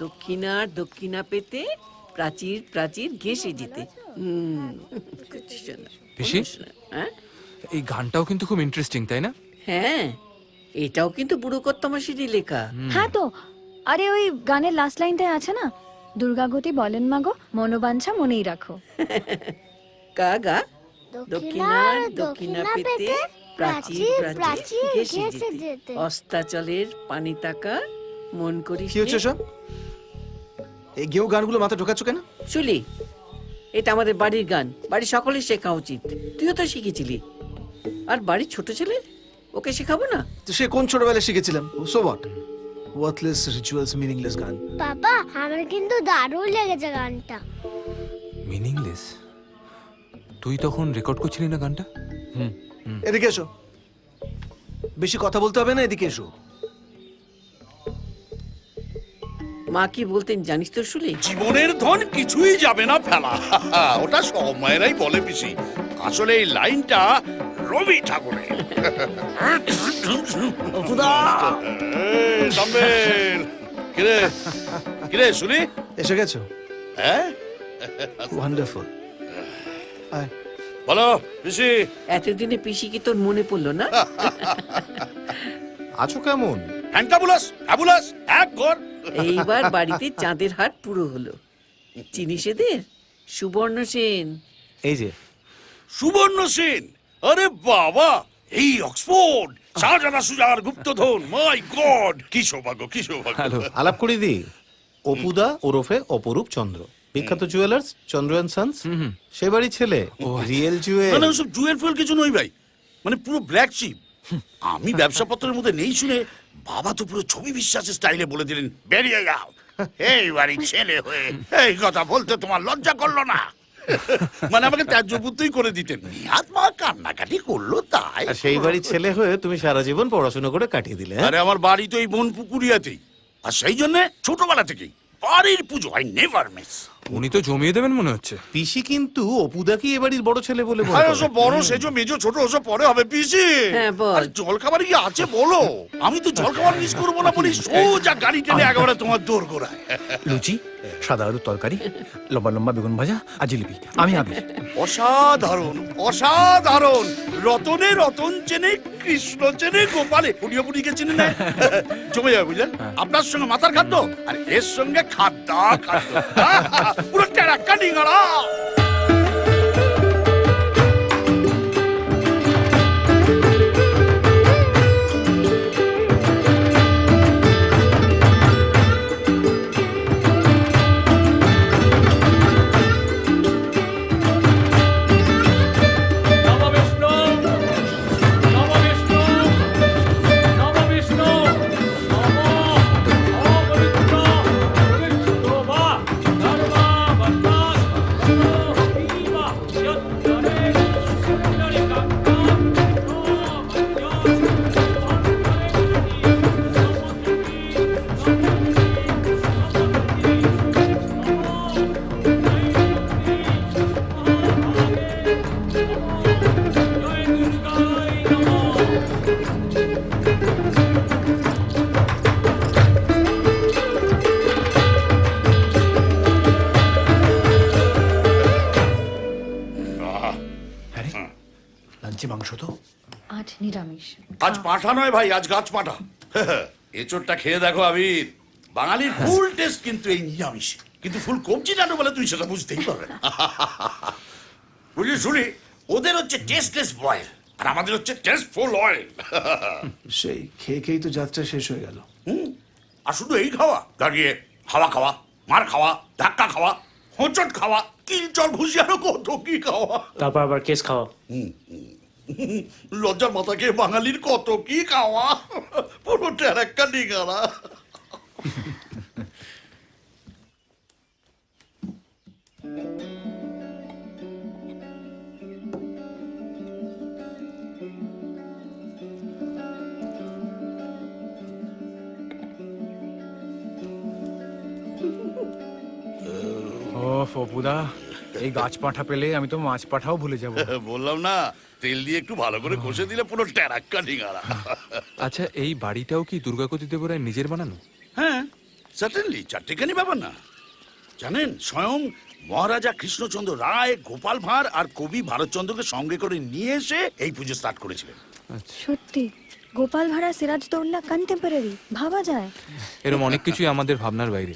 দক্ষিণার দক্ষিণা পেতে প্রাচীর প্রাচীর ঘেসে যেতে হুম। না, পিসি? হ্যাঁ? এই গানটাও কিন্তু খুব ইন্টারেস্টিং তাই না? হ্যাঁ। এটাও কিন্তু বুড়ো কর্তমাসিরই লেখা। হ্যাঁ তো। আরে ওই গানের লাস্ট লাইনটায় আছে না? দুর্গাগতি বলেন মাগো মনোবাঞ্ছা মনেই রাখো। গা গা? দক্ষিণার দক্ষিণা দক্ষিণা পেতে প্রাচীর প্রাচীর ঘেঁষে যেতে। অস্তাচলের পানি তাকা মন করি কি হচ্ছে সব এই গেউ গানগুলো মাথা ঢোকাচ্ছ কেন? শুলি এটা আমাদের বাড়ির গান। বাড়ির সকলের শেখা উচিত। তুইও তো শিখেছিলি। আর বাড়ির ছোট ছেলে ওকে শেখাবো না? তো সে কোন ছোটবেলায় শিখেছিলাম? So what worthless rituals meaningless গান। বাবা আমার কিন্তু দারুণ লেগেছে গানটা। মিনিংলেস তুই তখন রেকর্ড করছিলি না গানটা? হুম। এদিকে এসো। বেশি কথা বলতে হবে না এদিকে এসো। মা কি বলতেন জানিস তো শুলি জীবনের ধন কিছুই যাবে না ফেলা। ওটা সব মায়েরাই বলে পিসি। আসলে এই লাইনটা রবি ঠাকুরের। কিরে? কিরে শুনি? এসে গেছো? হ্যাঁ? ওয়ান্ডারফুল বলো পিসি। এতদিনে পিসি কি তোর মনে পড়ল না? আছো কেমন? ফ্যান্টাবুলাস ফ্যাবুলাস এক ঘর। এইবার বাড়িতে চাঁদের হাট পুরো হলো। চিনিস এদের? সুবর্ণ সেন। এই যে। সুবর্ণ সেন? আরে বাবা এই অক্সফোর্ড। শাহজাদা সুজার গুপ্তধন। মাই গড কি সৌভাগ্য কি সৌভাগ্য। হ্যালো আলাপ করে দি। অপুদা ওরফে অপরূপ চন্দ্র। বিখ্যাত জুয়েলার্স চন্দ্র অ্যান্ড সন্স সে বাড়ির ছেলে রিয়েল জুয়েল মানে ওসব জুয়েল ফুয়েল কিছু নই ভাই। মানে পুরো ব্ল্যাক চিপ আমি ব্যবসাপত্রের মধ্যে নেই শুনে বাবা তো পুরো ছবি বিশ্বাসের স্টাইলে বলে দিলেন বেরিয়ে যাও। এই বাড়ি ছেলে হয়ে এই কথা বলতে তোমার লজ্জা করল না। মানে আমাকে ত্যায্য পুত্রই করে দিতেন। নিহাত মা কান্নাকাটি করল তাই। আর সেই বাড়ির ছেলে হয়ে তুমি সারা জীবন পড়াশোনা করে কাটিয়ে দিলে? হ্যাঁ? আরে আমার বাড়ি তো এই বন পুকুরিয়াতেই আর সেই জন্য ছোটবেলা থেকেই বাড়ির পুজো আই নেভার মিস উনি তো জমিয়ে দেবেন মনে হচ্ছে। পিসি কিন্তু অপুদাকে এ বাড়ির বড় ছেলে বলে মনে আরে করে। ওসব বড় সেজো মেজো ছোট ওসব পরে হবে পিসি। হ্যাঁ, বল। আর জল খাবার কি আছে বলো? আমি তো জল খাবার মিস করব না বলি সোজা গাড়ি টেনে একেবারে তোমার দৌড় গোড়ায়। লুচি সাদা আলুর তরকারি লম্বা লম্বা বেগুন ভাজা আর জিলিপি। আমি আবির অসাধারণ অসাধারণ। রতনে রতন চেনে কৃষ্ণ চেনে গোপালে পুড়িয়ে পুড়িয়ে চেনে না জমে যাবে বুঝলেন আপনার সঙ্গে মাথার খাদ্য আর এর সঙ্গে খাদ্য খাদ্য। পুরো টেরাক্কা মাংস তো? আজ নিরামিষ। আজ পাঠা নয় ভাই আজ গাছ পাঠা। এচোরটা খেয়ে দেখো আবির। বাঙালির ফুল টেস্ট কিন্তু এই নিরামিষ। কিন্তু ফুল কবজি নাড়ু বলে তুই সেটা বুঝতেই পারবে না। বুঝলি শুনি ওদের হচ্ছে টেস্টলেস বয়েল আর আমাদের হচ্ছে টেস্টফুল অয়েল সেই খেয়ে খেয়েই তো যাত্রা শেষ হয়ে গেল। আর শুধু এই খাওয়া দাঁড়িয়ে হাওয়া খাওয়া মার খাওয়া ধাক্কা খাওয়া হোঁচট খাওয়া কিল চল ঘুষিয়ানো কত কি খাওয়া। তারপর আবার কেস খাওয়া। লজ্জার মাথাকে বাঙালির কত কি খাওয়া? পুরো টেরাক্কা নিগালা ও ফপুদা। এই গাছ পাঠা পেলে আমি তো মাছ পাঠাও ভুলে যাব। বললাম না তেল দিয়ে একটু ভালো করে কষে দিলে পুরো টেরাক্কা নিগালা আচ্ছা এই বাড়িটাও কি দুর্গাকতি দেবরায় নিজের বানানো? হ্যাঁ সার্টেনলি চারটেখানি ব্যাপার না। জানেন স্বয়ং মহারাজা কৃষ্ণচন্দ্র রায় গোপাল ভাঁড় আর কবি ভারতচন্দ্রকে সঙ্গে করে নিয়ে এসে এই পুজো স্টার্ট করেছিলেন। সত্যি গোপাল ভাড়া সিরাজ দৌল্লা কন্টেম্পোরারি ভাবা যায়। এরকম অনেক কিছুই আমাদের ভাবনার বাইরে।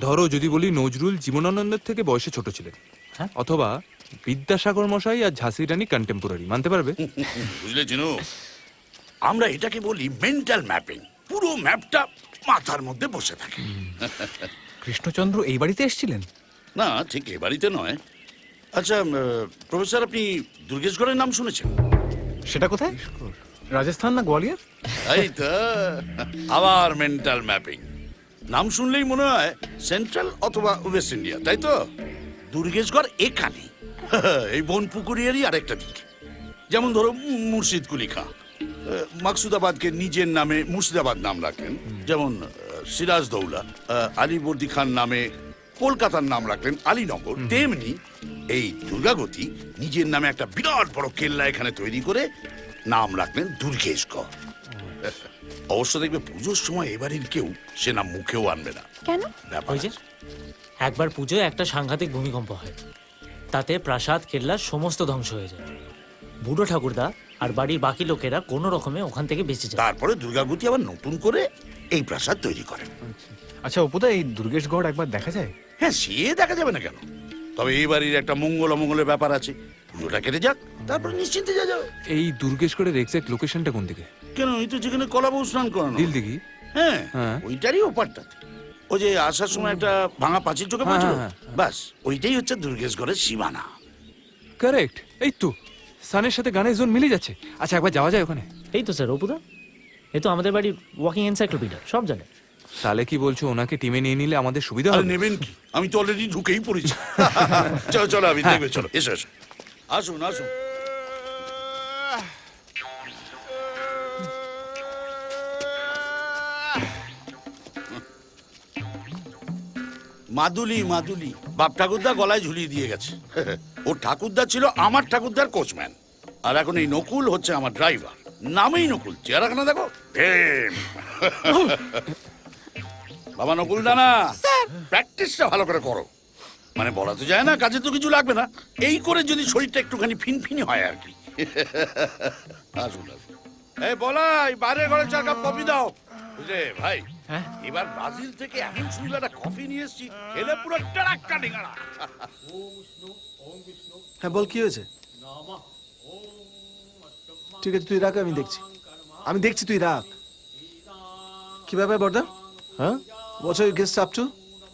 ধরো যদি বলি নজরুল জীবনানন্দের থেকে বয়সে ছোট ছিলেন। হ্যাঁ? অথবা বিদ্যাসাগর মশাই আর ঝাঁসি রানী কন্টেম্পোরারি মানতে পারবে? বুঝলে চিনু আমরা এটাকে বলি মেন্টাল ম্যাপিং পুরো ম্যাপটা মাথার মধ্যে বসে থাকে। কৃষ্ণচন্দ্র এই বাড়িতে এসেছিলেন? না ঠিক এ বাড়িতে নয়। আচ্ছা প্রফেসর আপনি দুর্গেশগড়ের নাম শুনেছেন? সেটা কোথায়? রাজস্থান না গোয়ালিয়র? এই তো আবার মেন্টাল ম্যাপিং নাম শুনলেই মনে হয় সেন্ট্রাল অথবা ওয়েস্ট ইন্ডিয়া তাই তো? দুর্গেশগড় এখানে। এই বনপুকুরিয়ারই আরেকটা দিক। যেমন ধরো মুর্শিদ কুলি খাঁ মাকসুদাবাদকে নিজের নামে মুর্শিদাবাদ নাম রাখলেন যেমন সিরাজ দৌলা আলিবর্দি খান নামে কলকাতার নাম রাখলেন আলীনগর। তেমনি এই দুর্গাগতি নিজের নামে একটা বিরাট বড় কেল্লা এখানে তৈরি করে নাম রাখলেন দুর্গেশগড়। অবশ্য দেখবে পুজোর সময় এবারের কেউ সে নাম মুখেও আনবে না। কেন? ওই যে একবার পুজোয় একটা সাংঘাতিক ভূমিকম্প হয়। তাতে প্রাসাদ কেল্লার সমস্ত ধ্বংস হয়ে যায়। বুড়ো ঠাকুরদা আর বাড়ির বাকি লোকেরা কোনো রকমে ওখান থেকে বেঁচে যায়। তারপরে দুর্গাগতি আবার নতুন করে এই প্রাসাদ তৈরি করেন। আচ্ছা অপুদা এই দুর্গেশগড় একবার দেখা যায়? হ্যাঁ সে দেখা যাবে না কেন? তবে এই বাড়ির একটা মঙ্গল অমঙ্গলের ব্যাপার আছে। পুজোটা কেটে যাক তারপরে নিশ্চিন্তে যা যাবে। এই দুর্গেশগড়ের এক্সাক্ট লোকেশনটা কোন দিকে? কেন? এই তো যেখানে কলাবউ স্নান করানো। দিল দিঘি হ্যাঁ হ্যাঁ। ওইটারই ওপারটাতে ও যে আসার সময় একটা ভাঙা পাঁচিল চোখে হ্যাঁ, পড়ছিল? হ্যাঁ, বাস ওইটাই হচ্ছে দুর্গেশগড়ের সীমানা। কারেক্ট এই তো সানের সাথে গানের জোন মিলে যাচ্ছে। আচ্ছা একবার যাওয়া যায় ওখানে? এই তো স্যার অপুদা। এই তো আমাদের বাড়ির ওয়াকিং এনসাইক্লোপিডিয়া সব জানে। তাহলে কি বলছো ওনাকে টিমে নিয়ে নিলে আমাদের সুবিধা আরে হবে? নেবেন কি? আমি তো অলরেডি ঢুকেই পড়েছি। চলো চলো আমি দেখবে চলো এসো এসো। আসুন আসুন। মাদুলি মাদুলি। বাপ ঠাকুরদা গলায় ঝুলিয়ে দিয়ে গেছে। ও ঠাকুরদা ছিল আমার ঠাকুরদার কোচম্যান আর এখন এই নকুল হচ্ছে আমার ড্রাইভার নামেই নকুল। চেহারাখানা দেখো? ভীম। বাবা নকুল দানা প্র্যাকটিসটা ভালো করে করো। মানে বলা তো যায় না কাজে তো কিছু লাগবে না। এই করে যদি শরীরটা একটুখানি ফিনফিনি হয় আর কি। আসুন আসুন। এই বলাই বাইরে ঘরে চার কাপ কফি দাও। বুঝলে ভাই এবার ব্রাজিল থেকে এমন সুন্দর একটা কফি নিয়ে এসেছি। খেলে পুরো টারাক্কা ডিঙাড়া হ্যাঁ বল কি হয়েছে? ঠিক আছে তুই রাখ আমি দেখছি। আমি দেখছি তুই রাখ। কি ব্যাপার বর্দা? হ্যাঁ? বছর গেস্ট আপ টু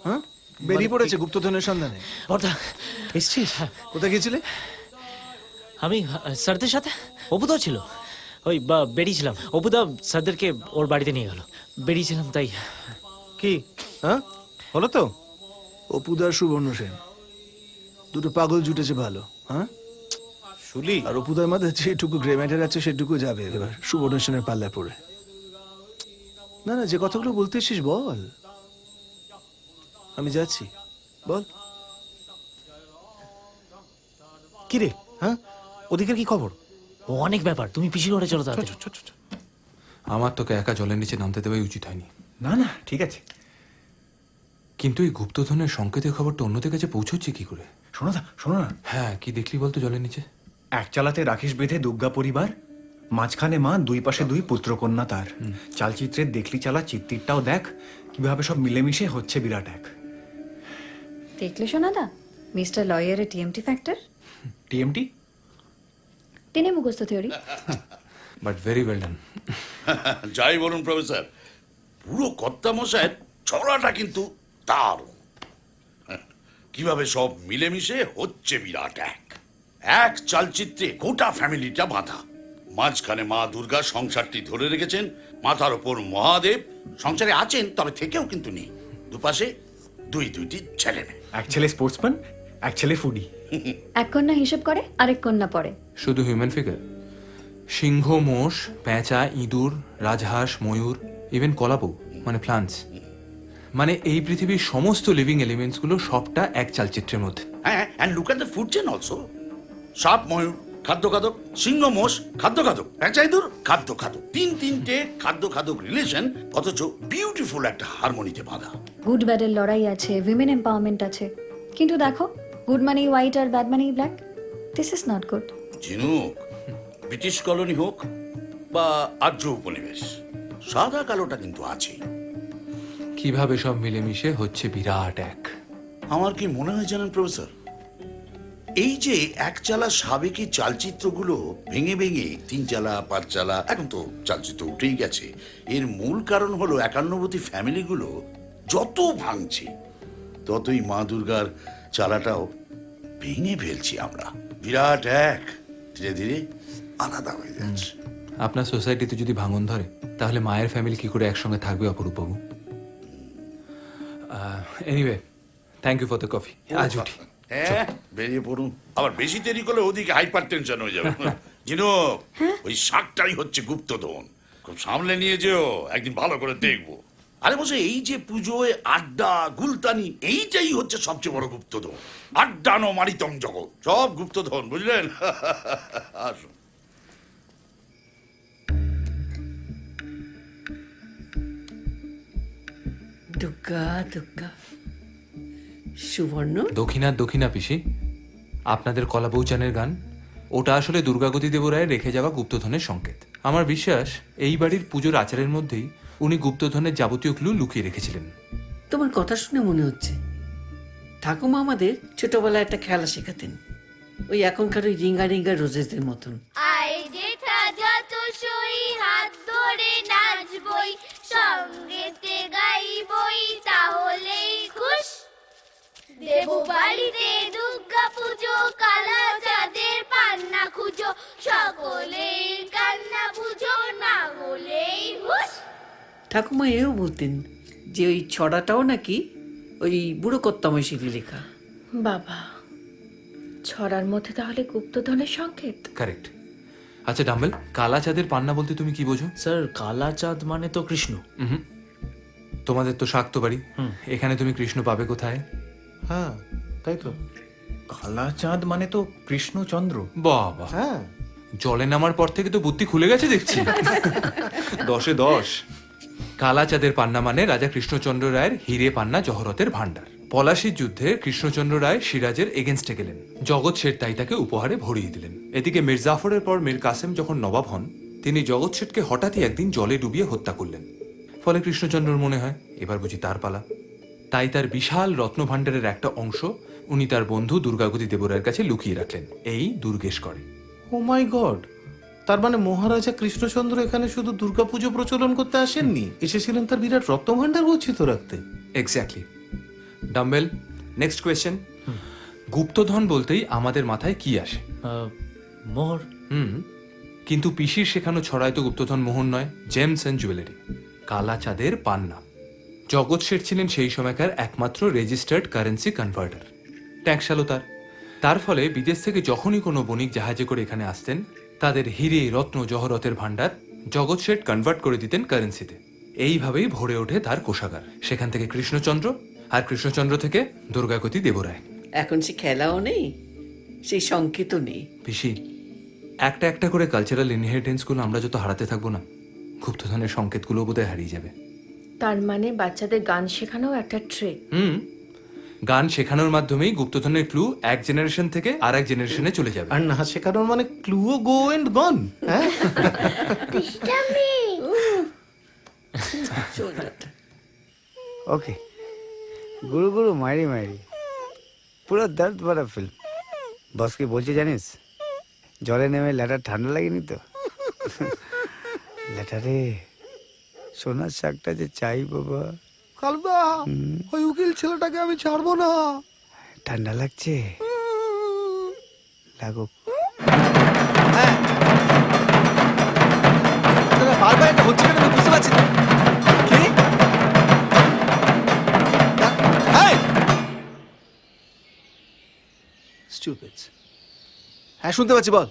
হ্যাঁ? বেরিয়ে পড়েছে গুপ্তধনের সন্ধানে। বর্দা এসছিস? কোথায় গিয়েছিলে? আমি স্যারদের সাথে? অপুদাও ছিল। ওই বা বেরিয়েছিলাম। অপুদা স্যারদেরকে ওর বাড়িতে নিয়ে গেল। বেরিয়েছিলাম তাই। কি? হ্যাঁ? হলো তো? অপুদার সুবর্ণ সেন। দুটো পাগল জুটেছে ভালো হ্যাঁ? শুলি। আর অপুদার মধ্যে যেটুকু গ্রে ম্যাটার আছে সেটুকু যাবে এবার সুবর্ণ সেনের পাল্লায় পড়ে। না না যে কথাগুলো বলতে এসিস বল। আমি যাচ্ছি বল। কি রে হ্যাঁ? ওদিকের কি খবর? ও অনেক ব্যাপার তুমি পিসি ঘরে চলো তাড়াতাড়ি। আমার তোকে একা জলের নিচে নামতে দেওয়াই উচিত হয়নি। না না ঠিক আছে। কিন্তু এই গুপ্তধনের সংকেতের খবরটা অন্যদের কাছে পৌঁছচ্ছে কি করে? শোনো না শোনো না। হ্যাঁ কি দেখলি বলতো জলের নিচে? এক চালাতে রাকেশ বেঁধে দুর্গা পরিবার মাঝখানে মা দুই পাশে দুই পুত্রকন্যা তার। চালচিত্রের দেখলি চালা চিত্তিরটাও দেখ কীভাবে সব মিলেমিশে হচ্ছে বিরাট এক। দেখলে সোনাদা মিস্টার লয়ারের টিএমটি ফ্যাক্টর? টিএমটি? টেনে মুখস্থ theory. But very well done যাই বলুন প্রফেসর। পুরো কর্তা মশাইয়ের ছড়াটা কিন্তু দারুণ। কীভাবে সব মিলেমিশে হচ্ছে বিরাট এক। এক চালচিত্রে গোটা ফ্যামিলিটা বাঁধা। মাঝখানে মা দুর্গা সংসারটি ধরে রেখেছেন। মাথার ওপর মহাদেব সংসারে আছেন তবে থেকেও কিন্তু নেই। দুপাশে দুই দুইটি ছেলে মেয়ে। এক ছেলে স্পোর্টসম্যান এক ছেলে ফুডি এক কন্যা হিসেব করে আরেক কন্যা পড়ে। শুধু হিউম্যান ফিগার সিংহ মোষ পেঁচা ইঁদুর রাজহাঁস ময়ূর ইভেন কলাপো মানে প্লান্টস মানে এই পৃথিবীর সমস্ত লিভিং এলিমেন্টসগুলো সবটা এক চালচিত্রের মধ্যে। হ্যাঁ and look at the food chain also সাপ ময়ূর খাদ্য খাদক সিংহ মোষ খাদ্য খাদক প্যাঁচাইদুর খাদ্য খাদক তিন তিনটে খাদ্য খাদক রিলেশন অথচ বিউটিফুল একটা হারমোনিতে বাঁধা। গুড ব্যাডের লড়াই আছে উইমেন এম্পাওয়ারমেন্ট আছে। কিন্তু দেখো good money white R bad money black this is not good ঝিনুক ব্রিটিশ কলোনি হোক বা আর্য উপনিবেশ সাদা কালোটা কিন্তু আছে। কীভাবে সব মিলেমিশে হচ্ছে বিরাট এক। আমার কি মনে হয় জানেন প্রফেসর? এই যে একচালা সাবেকি চালচিত্রগুলো ভেঙে ভেঙে তিন চালা পাঁচ চালা এখন তো চালচিত্র উঠেই গেছে এর মূল কারণ হলো একান্নবর্তী ফ্যামিলিগুলো যত ভাঙছে ততই মা দুর্গার চালাটাও ভেঙে ফেলছি আমরা। বিরাট এক ধীরে ধীরে আলাদা হয়ে যাচ্ছে। আপনার সোসাইটিতে যদি ভাঙন ধরে তাহলে মায়ের ফ্যামিলি কি করে একসঙ্গে থাকবে অপরূপবাবু? Anyway thank you for the coffee আজ উঠি। হ্যাঁ বেরিয়ে পড়ুন। আবার বেশি দেরি করলে ওদিকে হাইপার টেনশন হয়ে যাবে। জিনো ওই শাকটাই হচ্ছে গুপ্তধন। খুব সামলে নিয়ে যেও একদিন ভালো করে দেখব। আরে বসে এই যে পুজোয় আড্ডা গুলতানি এইটাই হচ্ছে সবচেয়ে বড় গুপ্তধন। আড্ডানো মারিতম জগৎ সব গুপ্তধন বুঝলেন? আসুন। দুর্গা দুর্গা সুবর্ণ? দক্ষিণা দক্ষিণা পিসি আপনাদের কলাবৌচানের গান ওটা আসলে দুর্গাগতি দেবরায়ের রেখে যাওয়া গুপ্তধনের সংকেত। আমার বিশ্বাস এই বাড়ির পুজোর আচারের মধ্যেই উনি গুপ্তধনের যাবতীয় ক্লু লুকিয়ে রেখেছিলেন। তোমার কথা শুনে মনে হচ্ছে। ঠাকুমা আমাদের ছোটবেলায় একটা খেলা শেখাতেন। ওই এখনকার ওই রিঙ্গা রিঙ্গা রোজেসদের মতন জেঠা যত সই হাত ধরে নাচবই সঙ্গেতে গাইবই তাহলেই খুশ। দেব বাড়িতে দুর্গা পুজো কালা পান্না খুঁজো কান্না পুজো না হলেই হুশ। ঠাকুমা এও বলতেন যে ওই ছড়াটাও নাকি ওই বুড়ো কত্তামশিলি লেখা। বাবা ছড়ার মধ্যে তাহলে গুপ্তধনের সংকেত? কারেক্ট আচ্ছা ডাম্বেল কালা চাঁদের পান্না বলতে তুমি কি বোঝো? স্যার কালা চাঁদ মানে তো কৃষ্ণ। উহুম। তোমাদের তো শাক্ত বাড়ি। এখানে তুমি কৃষ্ণ পাবে কোথায়? হ্যাঁ তাই তো। কালা চাঁদ মানে তো কৃষ্ণচন্দ্র। বাবা। হ্যাঁ। জলে নামার পর থেকে তো বুদ্ধি খুলে গেছে দেখছি। দশে দশ। কালা চাঁদের পান্না মানে রাজা কৃষ্ণচন্দ্র রায়ের হিরে পান্না জহরতের ভান্ডার পলাশির যুদ্ধে কৃষ্ণচন্দ্র রায় সিরাজের এগেনস্টে গেলেন। জগৎ শেঠ তাই তাকে উপহারে ভরিয়ে দিলেন। এদিকে মীর জাফরের পর মীর কাসেম যখন নবাব হন, তিনি জগৎ শেঠকে হঠাৎই একদিন জলে ডুবিয়ে হত্যা করলেন। ফলে কৃষ্ণচন্দ্রর মনে হয়, এবার বুঝি তার পালা। তাই তার বিশাল রত্নভাণ্ডারের একটা অংশ উনি তার বন্ধু দুর্গাগতি দেবরায়ের কাছে লুকিয়ে রাখলেন। এই দুর্গেশ করে। ও মাই গড তার মানে মহারাজা কৃষ্ণচন্দ্র এখানে শুধু দুর্গাপুজো প্রচলন করতে আসেননি? এসেছিলেন তার বিরাট রত্নভাণ্ডার গচ্ছিত রাখতে। এক্স্যাক্টলি ডাম্বেল নেক্সট কোয়েশ্চেন গুপ্তধন বলতেই আমাদের মাথায় কি আসে? আহ, মোহর। হুম। কিন্তু পিসির শেখানো ছড়ায় তো গুপ্তধন মোহন নয় জেমস অ্যান্ড জুয়েলারি কালা চাঁদের পান্না। জগৎ শেঠ ছিলেন সেই সময়কার একমাত্র রেজিস্টার্ড কারেন্সি কনভার্টার ট্যাক্সালো তার। তার ফলে বিদেশ থেকে যখনই কোনো বণিক জাহাজে করে এখানে আসতেন তাদের হিরে রত্ন জহরতের ভাণ্ডার জগৎ শেঠ কনভার্ট করে দিতেন কারেন্সিতে এইভাবেই ভরে ওঠে তার কোষাগার। সেখান থেকে কৃষ্ণচন্দ্র আর কৃষ্ণচন্দ্র থেকে দুর্গাগতি দেবরায়। এখন সে খেলাও নেই সেই সংকেতও নেই। পিসি একটা একটা করে কালচারাল ইনহেরিটেন্সগুলো আমরা যত হারাতে থাকব না গুপ্তধনের সংকেতগুলো বোধহয় হারিয়ে যাবে। তার মানে বাচ্চাদের গান শেখানো একটা ট্রিক হুম। গান শেখানোর মাধ্যমেই গুপ্তধনের ক্লু এক জেনারেশন থেকে আর এক জেনারেশনে চলে যাবে। আর না শেখানোর মানে ক্লুও গো এন্ড গন হ্যাঁ? ওকে গুরু গুরু মারি মারি পুরো দর্দ ভরা ফিল্ম বস কি বলছে জানিস? জলে নেমে ল্যাটার ঠান্ডা লাগেনি তো? ল্যাটারে সোনার শাকটা যে চাই বাবা। কালদা ওই উকিল ছেলেটাকে আমি ছাড়বো না। ঠান্ডা লাগছে? লাগুক। বারবার একটা হচ্ছে কেন? আমি বুঝতে পারছি না। কি? স্টুপিডস হ্যাঁ শুনতে পাচ্ছি বল।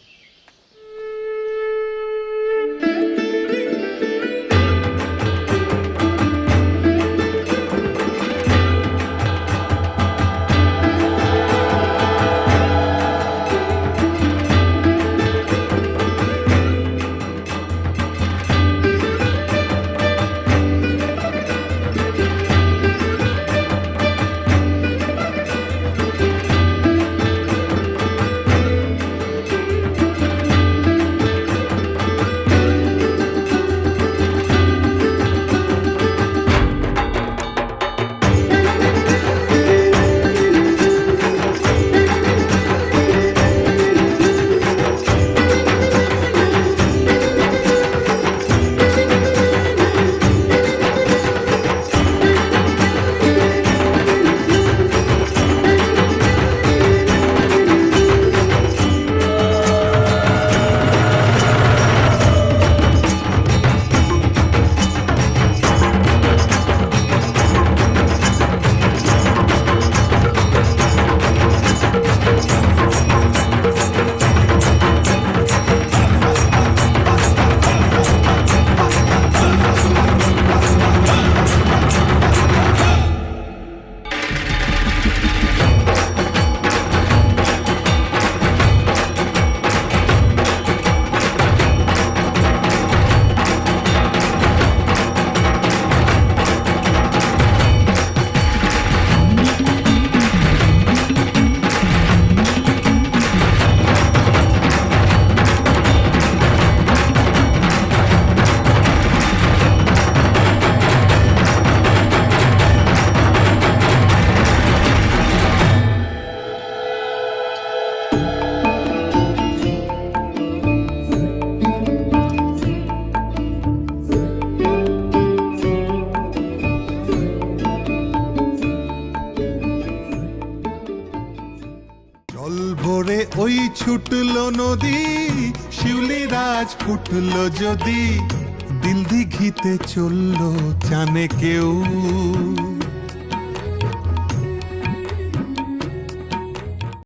নদী শিউলি রাজ ফুটল যদি দিল দিঘিতে চলল জানে কেউ।